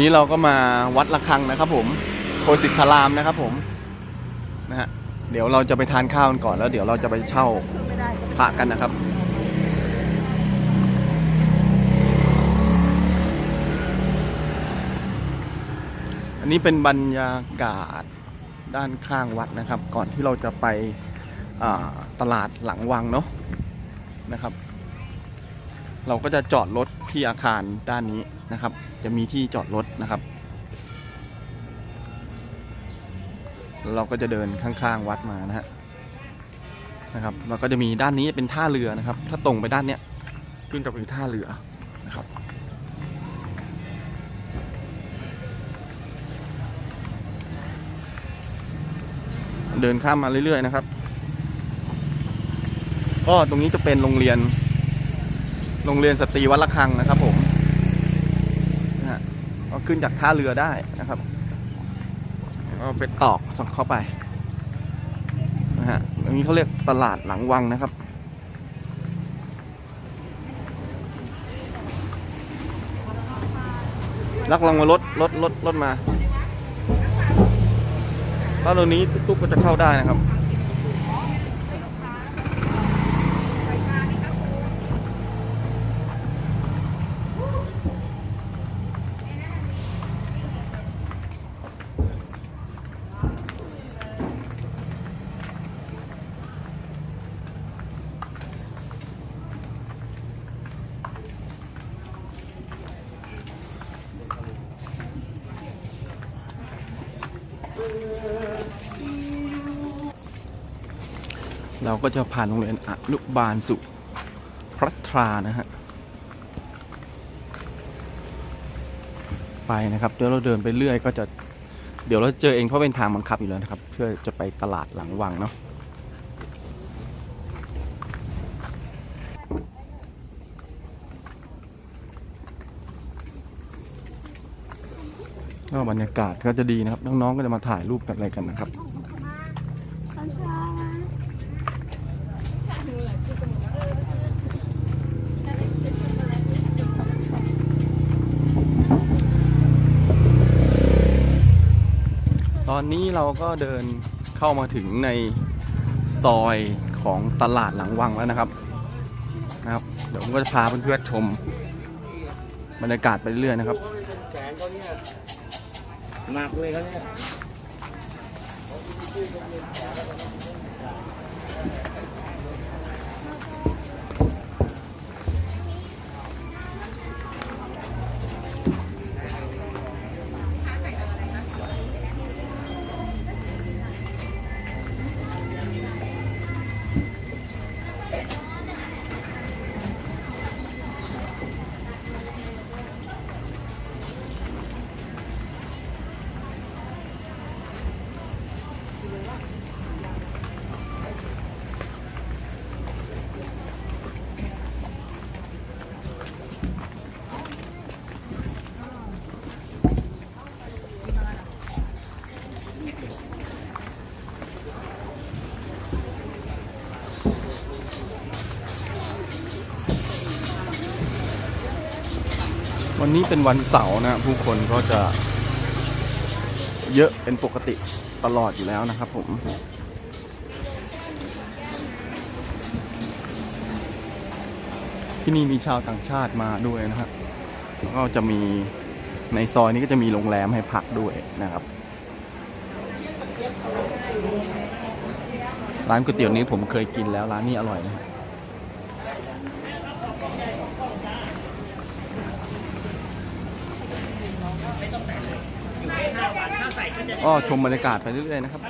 นี้เราก็มาวัดระฆังนะครับผมโคสิตพารามนะครับผมนะฮะเดี๋ยวเราจะไปทานข้าวกันก่อนแล้ว เดี๋ยวเราจะไปเช่าพระกันนะครับอันนี้เป็นบรรยากาศด้านข้างวัดนะครับ ก่อนที่เราจะไปตลาดหลังวังเนาะนะครับ เราก็จะจอดรถที่อาคารด้านนี้ นะครับ จะมีที่จอดรถนะครับ เราก็จะเดินข้างๆวัดมานะฮะนะครับเราก็จะมีด้านนี้เป็นท่าเรือนะครับ ถ้าตรงไปด้านเนี้ยขึ้นกับเป็นท่าเรือนะครับเดินข้ามมาเรื่อยๆนะครับ ก็ตรงนี้จะเป็นโรงเรียน โรงเรียนสตรีวัดระฆังนะครับผม ขึ้นจากท่าเรือได้นะครับก็ไปตอกสดเข้าไปนะฮะตรงนี้เขาเรียกตลาดหลังวังนะครับลักลังมารถรถรถรถมาถ้าตรงนี้ตุ๊กๆก็จะเข้าได้นะครับ ก็จะผ่านโรงเรียนอนุบาลสุพระตรานะฮะ ไปนะครับ เดี๋ยวเราเดินไปเรื่อยก็จะ เดี๋ยวเราเจอเองเพราะเป็นทางบังคับอยู่แล้วนะครับ เพื่อจะไปตลาดหลังวังเนาะก็บรรยากาศก็จะดีนะครับ น้องๆก็จะมาถ่ายรูปกันอะไรกันนะครับ นี้เราก็เดินเข้ามาถึงในซอยของตลาดหลังวังแล้วนะครับนะครับ เดี๋ยวผมก็จะพาเพื่อนๆชมบรรยากาศไปเรื่อยๆนะครับแสงเขาเนี่ยหนักเลยเขาเนี่ย วันนี้เป็นวันเสาร์นะผู้คนก็จะเยอะเป็นปกติตลอดอยู่แล้วนะครับผมที่นี่มีชาวต่างชาติมาด้วยนะครับแล้วก็จะมีในซอยนี้ก็จะมีโรงแรมให้พักด้วยนะครับ ร้านก๋วยเตี๋ยวนี้ผมเคยกินแล้วร้านนี้อร่อยนะ อ๋อชมบรรยากาศไปเรื่อยๆนะครับ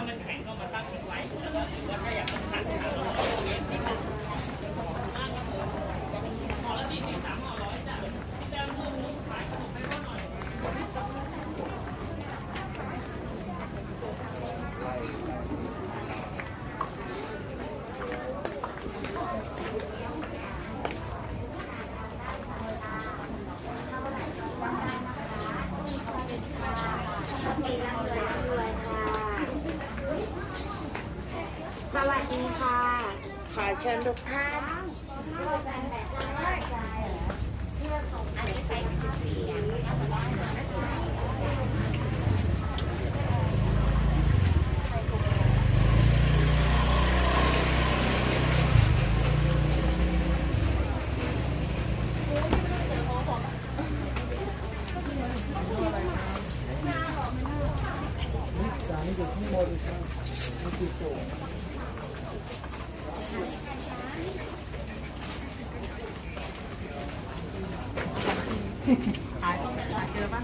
ขายต้องขายเจอปะ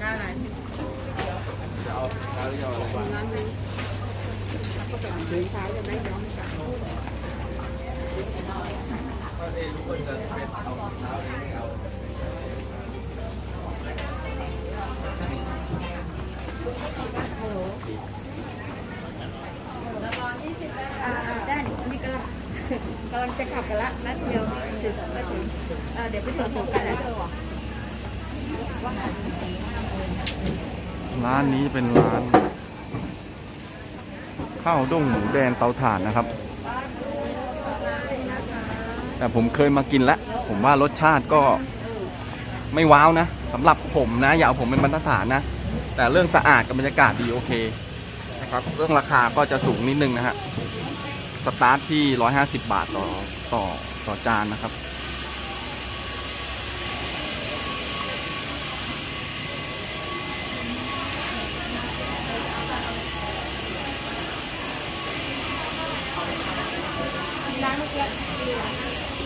กล้าไหนจะเอาแล้วจะเอาอะไรนั้นนึงก็เป็นสีขาวจะไม่ย้อมกันก็เองทุกคนจะเป็นเอาขาวเองไม่เอา อ่าได้นี่ก็กำลังจะขับกันละนัดเดียวถึงก็ถึงเเดี๋ยวไปถึงถึงกันแล้วร้านนี้เป็นร้านข้าวด้งหมูแดงเตาถ่านนะครับ แต่ผมเคยมากินแล้ว ผมว่ารสชาติก็ไม่ว้าวนะสำหรับผมนะ อย่าเอาผมเป็นบรรทัดฐานนะ แต่เรื่องสะอาดกับบรรยากาศดีโอเค ครับเรื่องราคาก็จะสูงนิดนึงนะฮะสตาร์ทที่ 150 บาทต่อต่อต่อจานนะครับ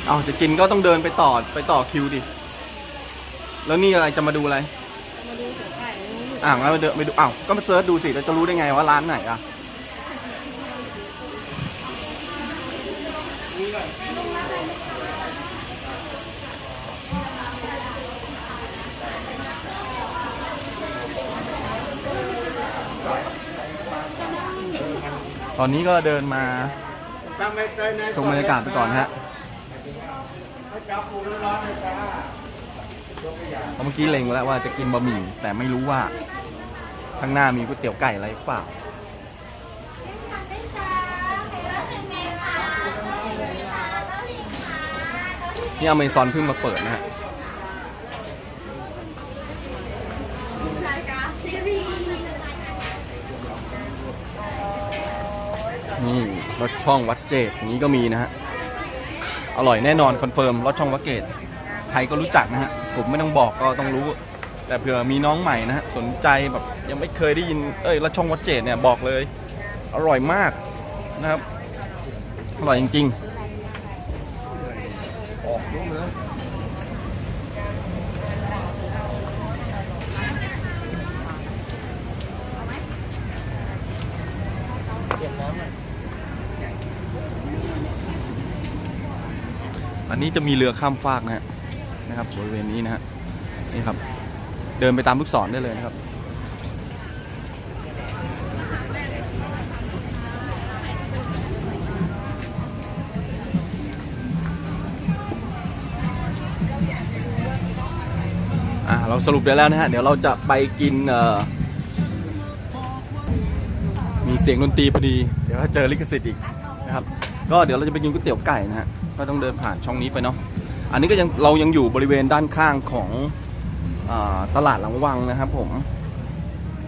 เอาจะกินก็ต้องเดินไปต่อไปต่อคิวดิ แล้วนี่อะไรจะมาดูอะไร มาดูเสือไก่ อ่างั้นมาเดินไปดูอ้าวก็มาเซิร์ชดูสิเราจะรู้ได้ไงว่าร้านไหนอะตอนนี้ก็เดินมาชมบรรยากาศไปก่อนฮะจับปูร้อนๆ เพราะเมื่อกี้เล็งไว้แล้วว่าจะกินบะหมี่แต่ไม่รู้ว่า ข้างหน้ามีก๋วยเตี๋ยวไก่อะไรหรือเปล่า นี่อเมซอนเพิ่งมาเปิดนะฮะนี่รถช่องวัดเจดอย่างนี้ก็มีนะฮะ อร่อยแน่นอนคอนเฟิร์มรถช่องวัดเจดใครก็รู้จักนะฮะ ผมไม่ต้องบอกก็ต้องรู้ แต่เผื่อมีน้องใหม่นะฮะสนใจแบบยังไม่เคยได้ยินเอ้ยรถช่องวัดเจดเนี่ยบอกเลย อร่อยมากนะครับ อร่อยจริงออกยุ่งเลยๆอันนี้จะมีเรือข้ามฟากนะฮะ นะครับบริเวณนี้นะฮะนี่ครับ เดินไปตามลูกศรได้เลยนะครับอะเราสรุปได้แล้วนะฮะเดี๋ยวเราจะไปกินเอ่อมีเสียงดนตรีพอดี เดี๋ยวเจอลิขสิทธิ์อีกนะครับ ก็เดี๋ยวเราจะไปกินก๋วยเตี๋ยวไก่นะฮะก็ต้องเดินผ่านช่องนี้ไปเนาะ อันนี้ก็ยังเรายังอยู่บริเวณด้านข้างของอตลาดหลังวังนะครับผม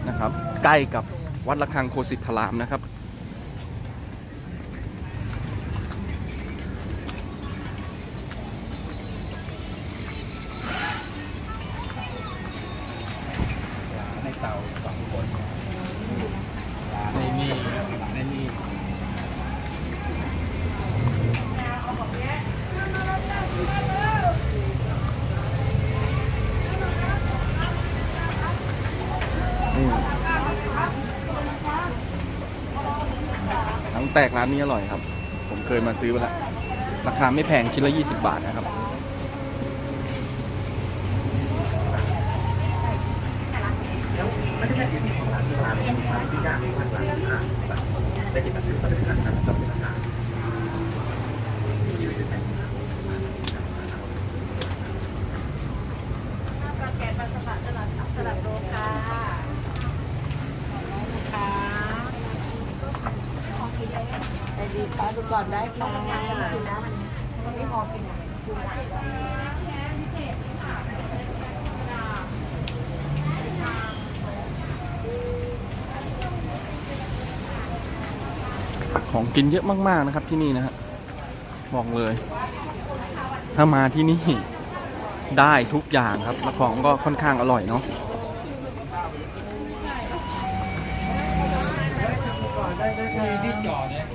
นะครับใกล้กับวัดระฆังโคสิทธารามนะครับ ทั้งแตกร้านนี้อร่อยครับ ผมเคยมาซื้อไปแล้วราคาไม่แพงชิ้นละ 20 บาทนะครับปลาแกะปลาสลัดสลัดสลัดโลค่ะ แต่ดีปลาดูก่อนได้ค่ะวันนี้พอกินอะของกินเยอะมากๆนะครับที่นี่นะครับบอกเลย ถ้ามาที่นี่ได้ทุกอย่างครับและของก็ค่อนข้างอร่อยเนาะ มีที่จอดเนี่ย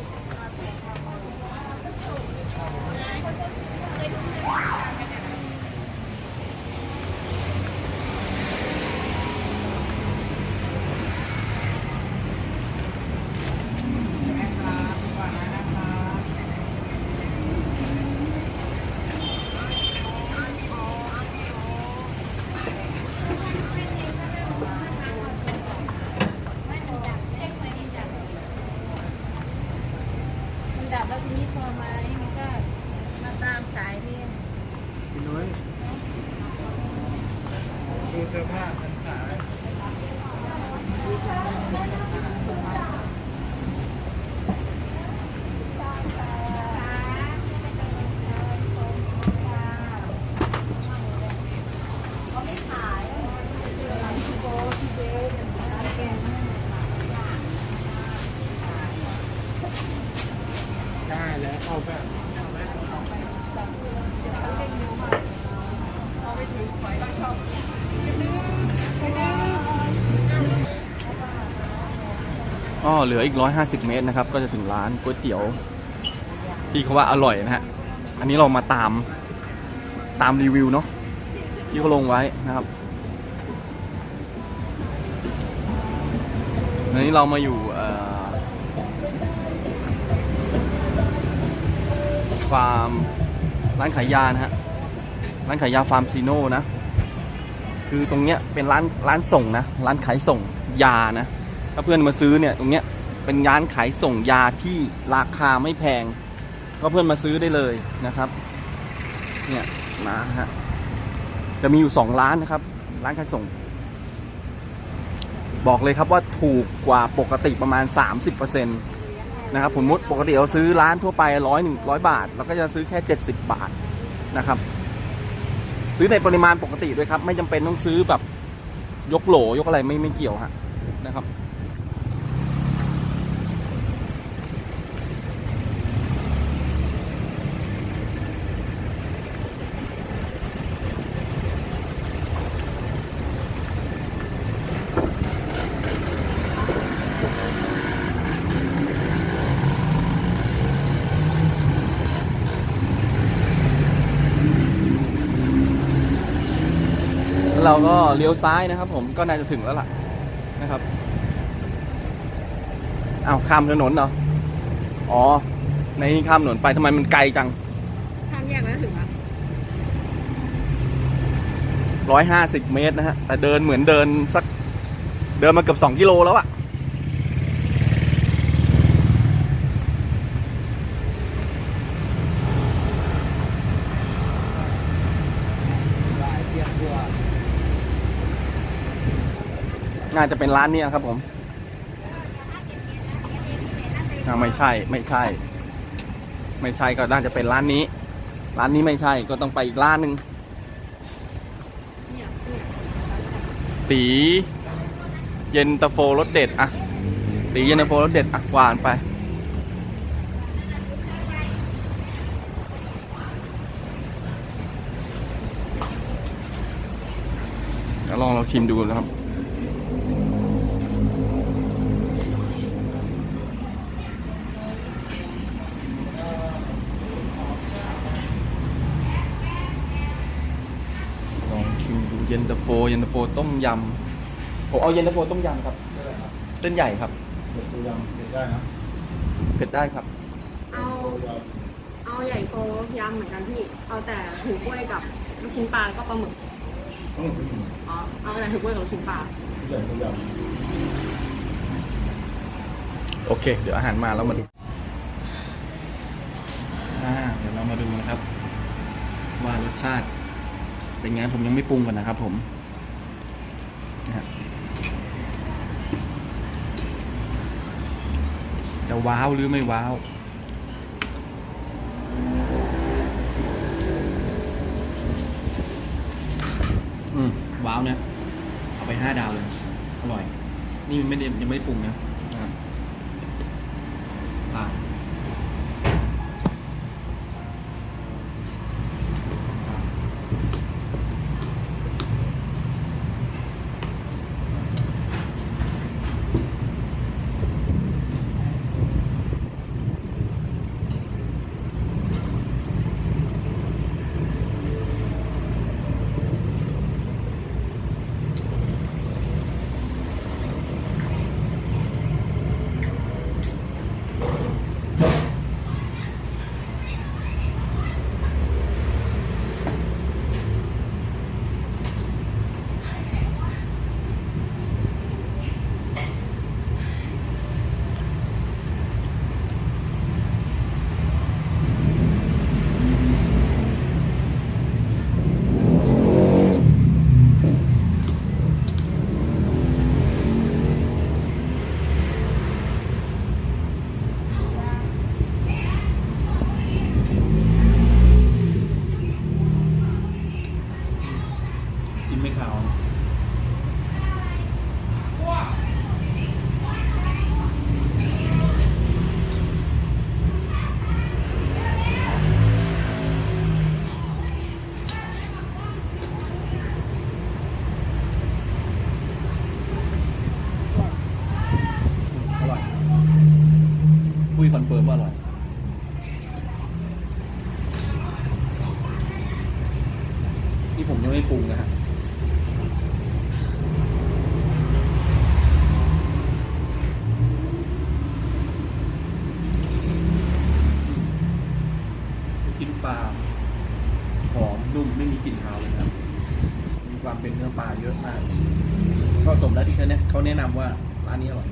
เสื้อผ้าพันษา ได้แล้ว เข้าแอ๋อเหลืออีก 150 เมตรนะครับ ก็จะถึงร้านก๋วยเตี๋ยว ที่เขาว่าอร่อยนะฮะ อันนี้เรามาตามตามรีวิวเนาะที่เขาลงไว้นะครับอันนี้เรามาอยู่ ฟาร์มร้านขายยานะฮะร้านขายยาฟาร์มซีโน่นะ คือตรงเนี้ยเป็นร้านร้านส่งนะร้านขายส่งยานะถ้าเพื่อนมาซื้อเนี่ยตรงเนี้ยเป็นร้านขายส่งยาที่ราคาไม่แพง ก็เพื่อนมาซื้อได้เลยนะครับเนี่ยมาฮะจะมีอยู่สองร้านนะครับ ร้านขายส่ง บอกเลยครับว่าถูกกว่าปกติประมาณ 30% นะครับผมมุติปกติเราซื้อร้านทั่วไปร้อยหนึ่งร้อยบาทเราก็จะซื้อแค่ 70 บาทนะครับ ซื้อในปริมาณปกติด้วยครับ ไม่จำเป็นต้องซื้อแบบยกโหลยกอะไรไม่ไม่เกี่ยวฮะนะครับ เราก็เลี้ยวซ้ายนะครับ ผมก็น่าจะถึงแล้วล่ะนะครับอ้าวข้ามถนนเหรออ๋อ ในนี้ข้ามถนนไปทำไมมันไกลจังข้ามแยกแล้วถึงอะร้อยห้าสิบเมตรนะฮะแต่เดินเหมือนเดินสักเดินมาเกือบสองกิโลแล้วอะ ลายเทียบตัว น่าจะเป็นร้านนี้ครับผมไม่ใช่ไม่ใช่ ไม่ใช่ก็น่าจะเป็นร้านนี้ ร้านนี้ไม่ใช่ก็ต้องไปอีกร้านหนึ่งเนี่ยเยตีเย็นตาโฟรสเด็ดอะตีเย็นตาโฟรสเด็ดอะหวานไปลองเราชิมดูนะครับ ลองชิมดูเย็ นตาโฟเย็นตาโฟต้มยำผมเอาเย็นตาโฟต้มยำครับเส้นใหญ่ครับเด็กตัวยำเด็กได้นะเผ็ดได้ครับเอาเอาใหญ่โตยำเหมือนกันพี่ เอาแต่หูกล้วยกับลูกชิ้นปลาแล้วก็ปลาหมึกต้องเป็นอ๋อเอาแต่หูกล้วยกับลูกชิ้นปลาใหญ่ตัวยโอเค เดี๋ยวอาหารมาแล้วมาดูอ่าเดี๋ยวเรามาดูนะครับ ว่ารสชาติ เป็นไงผมยังไม่ปรุงกันนะครับ ผมนะจะว้าวหรือไม่ว้าวอืมว้าวเนี่ย เอาไปห้าดาวเลย อร่อย นี่ไม่ได้ยังไม่ได้ปรุงนะ รุงนะฮะกินปลาหอมนุ่มไม่มีกลิ่นคาวเลยครับ มีความเป็นเนื้อปลาเยอะมาก ก็สมแล้วที่เขาแนะเขาแนะนำว่าร้านนี้อร่อย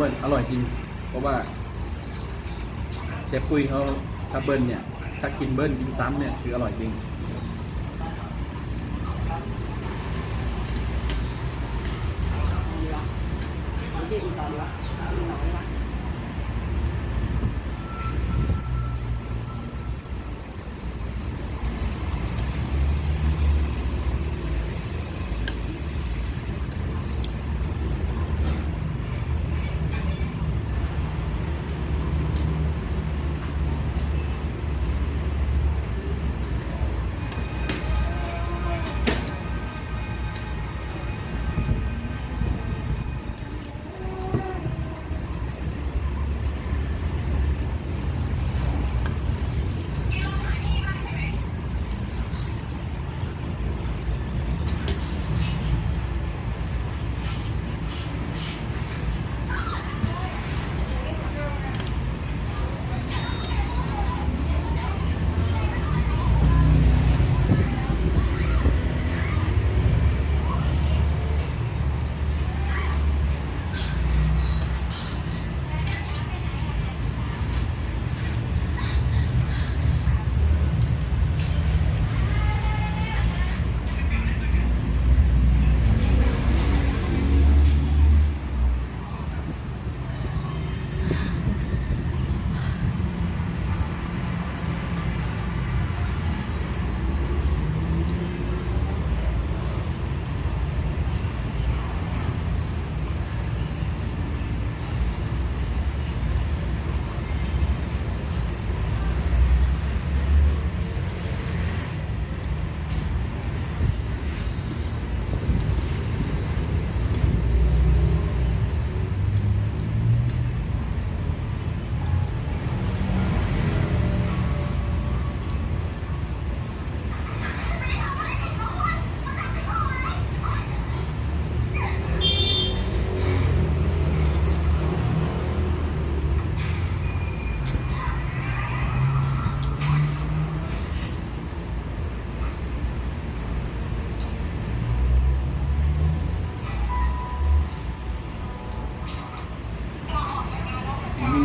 เบิร์นอร่อยจริง เพราะว่า เชฟปุ้ยเขาถ้าเบิลเนี่ยถ้ากินเบิลกินซ้ำเนี่ยคืออร่อยจริง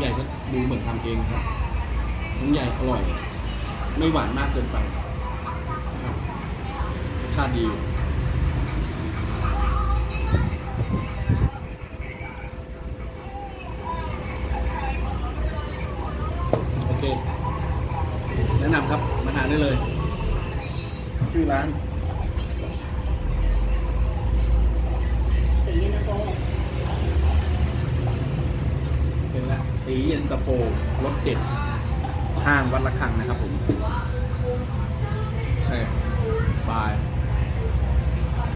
ใหญ่ก็ดูเหมือนทำเองครับน้ำใหญ่อร่อย ไม่หวานมากเกินไปนะครับรสชาติดีอยู่